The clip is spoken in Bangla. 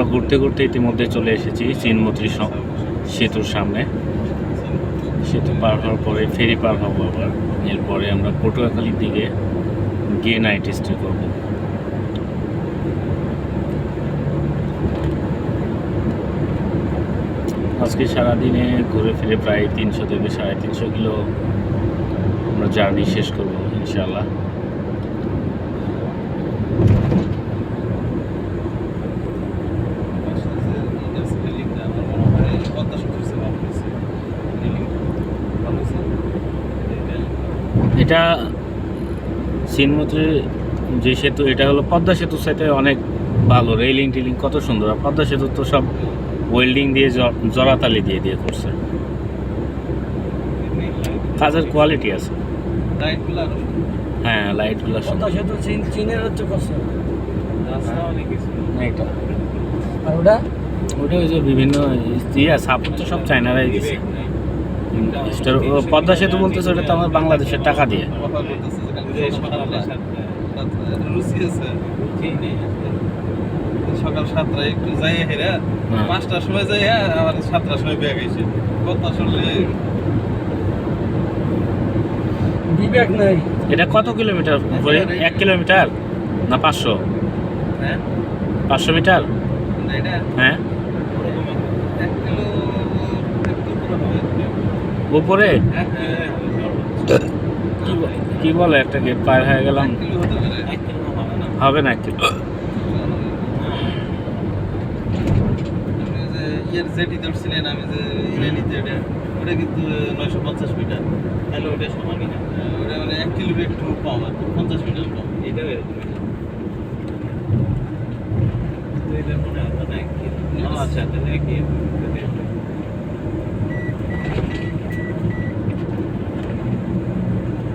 ঘুরতে ঘুরতে ইতিমধ্যে চলে এসেছি চিনমত্রী স- সেতুর সামনে। সেতু পার হওয়ার পরে, ফেরি পার হব আবার। এরপরে আমরা পটুয়াখালীর দিকে গিয়ে নাইট স্টে করব। আজকে সারাদিনে ঘুরে ফিরে প্রায় তিনশো থেকে সাড়ে তিনশো কিলো আমরা জার্নি শেষ করব ইনশাল্লাহ এটা চিনমত্রী যে সেতু এটা হলো পদ্মা সেতুর সাথে অনেক ভালো। রেলিং টেলিং কত সুন্দর। আর পদ্মা সেতু তো সব ওয়েল্ডিং দিয়ে জ- জরাতালি দিয়ে দিয়ে করছে। কাজের কোয়ালিটি আছে। হ্যাঁ লাইটগুলো পদ্মা সেতু চীনের হচ্ছে করছে এটা। আর ওটা? ওটা ওই যে বিভিন্ন ইয়া সাপোর্ট তো সব চায়নারাই দিছে ও পদ্মা সেতু বলতেছে ওটা তো আমার বাংলাদেশের টাকা দিয়ে। সকাল সাতটায় একটু যাই হেরা। পাঁচটার সময় যাই আবার সাতটার সময় বেগ আইছে কথা শুনলে বিবেক নাই। এটা কত কিলোমিটার উপরে? এক কিলোমিটার? না পাঁচশো? হ্যাঁ। পাঁচশো মিটার? এটা হ্যাঁ এক কিলো একটু উপরে হবে উপরে? হ্যাঁ, কি ব- বলে একটা গেট পার হয়ে গেলাম। এক কিলো হতে এক কিলো হবে না। হবে না এক কিলো। যে ইয়ের জেটি ধরছিলেন আমি যে ওটা কিন্তু নয়শো পঞ্চাশ মিটার। তাহলে ওটা সমানই না। ওটা মানে এক কিলো একটু কম আর কি, পঞ্চাশ মিটার কম। এটাও এরকম এটা। মনে হয় না এক কিলো। আচ্ছা তাহলে একই